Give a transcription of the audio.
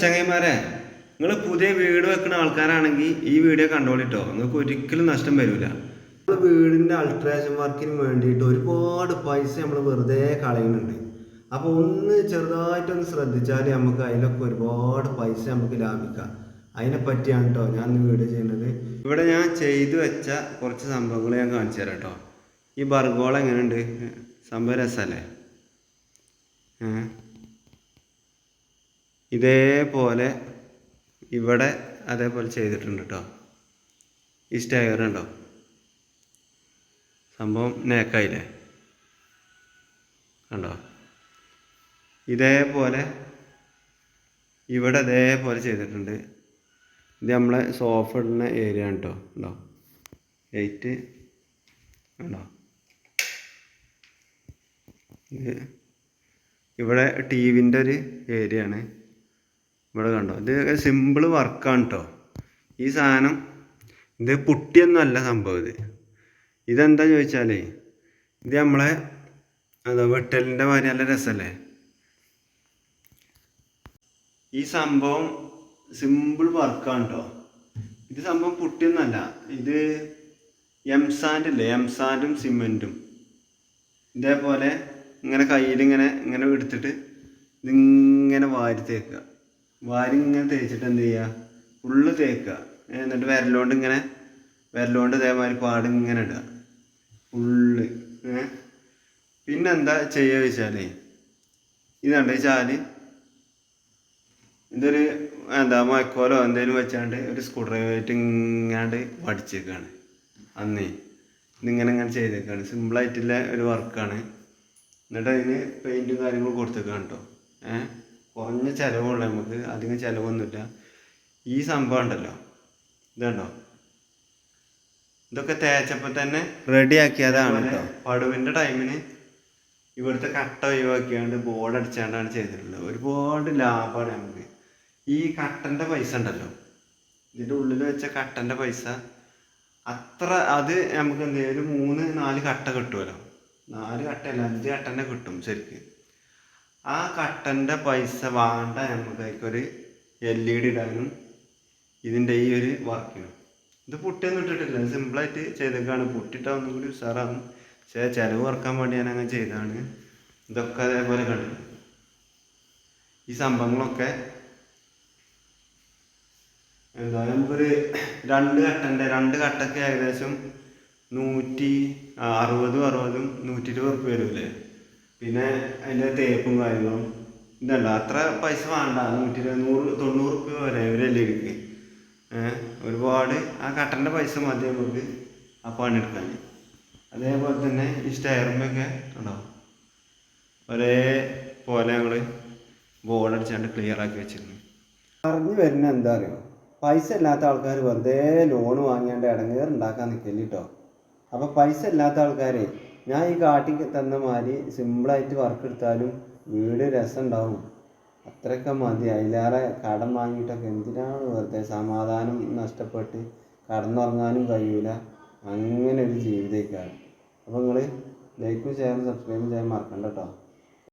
ചങ്ങന്മാരെ നിങ്ങൾ പുതിയ വീട് വെക്കുന്ന ആൾക്കാരാണെങ്കിൽ ഈ വീഡിയോ കണ്ടോളിട്ടോ. നിങ്ങൾക്ക് ഒരിക്കലും നഷ്ടം വരില്ല വീടിന്റെ അൾട്രേഷൻ വർക്കിന് വേണ്ടിയിട്ട് ഒരുപാട് പൈസ നമ്മൾ വെറുതെ കളയുന്നുണ്ട്. അപ്പോൾ ഒന്ന് ചെറുതായിട്ടൊന്ന് ശ്രദ്ധിച്ചാൽ നമുക്ക് അതിലൊക്കെ ഒരുപാട് പൈസ നമുക്ക് ലാഭിക്കാം. അതിനെ പറ്റിയാണ് കേട്ടോ ഞാൻ വീട് വീഡിയോ ചെയ്യുന്നത്. ഇവിടെ ഞാൻ ചെയ്തു വെച്ച കുറച്ച് സംഭവങ്ങൾ ഞാൻ കാണിച്ചു തരാം കേട്ടോ ഈ ബർഗോൾ എങ്ങനെയുണ്ട്? സംഭവം രസമല്ലേ ഏഹ് ഇതേപോലെ ഇവിടെ അതേപോലെ ചെയ്തിട്ടുണ്ട് കേട്ടോ ഈ സ്റ്റെയർ ഉണ്ടോ സംഭവം നേക്കായില്ലേ കണ്ടോ? ഇതേപോലെ ഇവിടെ അതേപോലെ ചെയ്തിട്ടുണ്ട്. ഇത് നമ്മളെ സോഫ ഇടുന്ന ഏരിയ ആണ് കേട്ടോ ഉണ്ടോ എയ്റ്റ് ഉണ്ടോ ഇത് ഇവിടെ ടി വിന്റെ ഒരു ഏരിയ ആണ്. ഇവിടെ കണ്ടോ? ഇത് സിമ്പിൾ വർക്കാണ് കേട്ടോ ഈ സാധനം ഇത് പുട്ടിയൊന്നുമല്ല സംഭവം ഇത്. ഇതെന്താ ചോദിച്ചാലേ ഇത് നമ്മളെ അതോ വെട്ടലിന്റെ മാതിരി നല്ല രസമല്ലേ? ഈ സംഭവം സിമ്പിൾ വർക്കാണ് കേട്ടോ ഇത് സംഭവം പുട്ടിയൊന്നുമല്ല. ഇത് എംസാൻഡ് ഇല്ലേ? എംസാൻഡും സിമെന്റും. ഇതേപോലെ ഇങ്ങനെ കയ്യിൽ ഇങ്ങനെ ഇങ്ങനെ എടുത്തിട്ട് ഇതിങ്ങനെ വാരി തേക്കുക. വാരി ഇങ്ങനെ തേച്ചിട്ട് എന്ത് ചെയ്യുക ഫുള്ള് തേക്കുക. എന്നിട്ട് വിരലോണ്ട് ഇങ്ങനെ വിരലോണ്ട് ഇതേമാതിരി പാട് ഇങ്ങനെ ഇടുക ഫുള്ള് പിന്നെന്താ ചെയ്യുക വെച്ചാലേ ഇതുണ്ട് ഈ ചാൽ? ഇതൊരു എന്താ മയക്കോലോ എന്തെങ്കിലും വെച്ചാണ്ട് ഒരു സ്ക്രൂ ഡ്രൈവറായിട്ട് ഇങ്ങാണ്ട് പഠിച്ചേക്കാണ് അന്നേ. ഇതിങ്ങനെ ഇങ്ങനെ ചെയ്തേക്കാണ്. സിമ്പിളായിട്ടുള്ള ഒരു വർക്കാണ് എന്നിട്ട് അതിന് പെയിന്റും കാര്യങ്ങളും കൊടുത്തേക്കാണ് കേട്ടോ ഏഹ് കുറഞ്ഞ ചിലവുള്ള നമുക്ക് അധികം ചിലവൊന്നുമില്ല. ഈ സംഭവം ഉണ്ടല്ലോ. ഇതുണ്ടോ ഇതൊക്കെ തേച്ചപ്പോൾ തന്നെ റെഡി ആക്കിയതാണ് കേട്ടോ. പടുവിന്റെ ടൈമിന് ഇവിടുത്തെ കട്ട ഒഴിവാക്കിയാണ്ട് ബോർഡ് അടിച്ചാണ്ടാണ് ചെയ്തിട്ടുള്ളത്. ഒരുപാട് ലാഭമാണ് നമുക്ക്. ഈ കട്ടന്റെ പൈസ ഉണ്ടല്ലോ. ഇതിന്റെ ഉള്ളിൽ വെച്ച കട്ടന്റെ പൈസ അത്ര അത് നമുക്ക് എന്തെങ്കിലും മൂന്ന് നാല് കട്ട കിട്ടുമല്ലോ. നാല് കട്ടയല്ല അഞ്ച് കട്ടന്നെ കിട്ടും ശരിക്ക്. ആ കട്ടന്റെ പൈസ വേണ്ട നമുക്കൊരു എൽ ഇ ഡി ഇടാനും ഇതിന്റെ ഈ ഒരു വർക്കിനും ഇത് പുട്ടിയൊന്നും ഇട്ടിട്ടില്ല. സിമ്പിളായിട്ട് ചെയ്തേക്കാണ്. പുട്ടിട്ടാൽ ഒന്നും കൂടി ഉഷാറാകും പക്ഷേ ചിലവ് കുറയ്ക്കാൻ വേണ്ടി ഞാൻ അങ്ങനെ ചെയ്തതാണ്. ഇതൊക്കെ അതേപോലെ കണ്ടു. ഈ സംഭവങ്ങളൊക്കെ എന്താ നമുക്കൊരു രണ്ട് കട്ടന്റെ രണ്ട് കട്ടൊക്കെ ഏകദേശം നൂറ്റി അറുപതും അറുപതും നൂറ്റി ഇരുപത് ഉറുപ്പ് വരില്ലേ പിന്നെ അതിന്റെ തേപ്പും കാര്യങ്ങളും ഇതല്ല അത്ര പൈസ വേണ്ട. നൂറ്റി നൂറ് തൊണ്ണൂറ് റുപ്യ വരെ ഒരു എല്ലിക്ക് ഒരുപാട് ആ കട്ടന്റെ പൈസ മതി നമുക്ക് ആ പണിയെടുക്കാൻ. അതേപോലെ തന്നെ ഈ സ്റ്റയറുമൊക്കെ ഉണ്ടാവും ഒരേ പോലെ ഞങ്ങൾ ബോർഡ് അടിച്ചാണ്ട് ക്ലിയർ ആക്കി വെച്ചിരുന്നു. പറഞ്ഞു വരുന്ന എന്താ അറിയോ? പൈസ ഇല്ലാത്ത ആൾക്കാർ വെറുതെ ലോൺ വാങ്ങിയാണ്ട് ഇടങ്ങേർ ഉണ്ടാക്കാൻ നിൽക്കില്ല കേട്ടോ അപ്പോൾ പൈസ ഇല്ലാത്ത ആൾക്കാരെ ഞാൻ ഈ കാട്ടി തന്ന മാതിരി സിമ്പിളായിട്ട് വർക്ക് എടുത്താലും വീട് രസം ഉണ്ടാവും അത്രയൊക്കെ മതി. അതിലേറെ കടം വാങ്ങിയിട്ടൊക്കെ എന്തിനാണ് വെറുതെ സമാധാനം നഷ്ടപ്പെട്ട് കടന്നുറങ്ങാനും കഴിയൂല? അങ്ങനെ ഒരു ജീവിതമൊക്കെയാണ് അപ്പോൾ നിങ്ങൾ ലൈക്കും ഷെയറും സബ്സ്ക്രൈബും ചെയ്യാൻ മറക്കണ്ട കേട്ടോ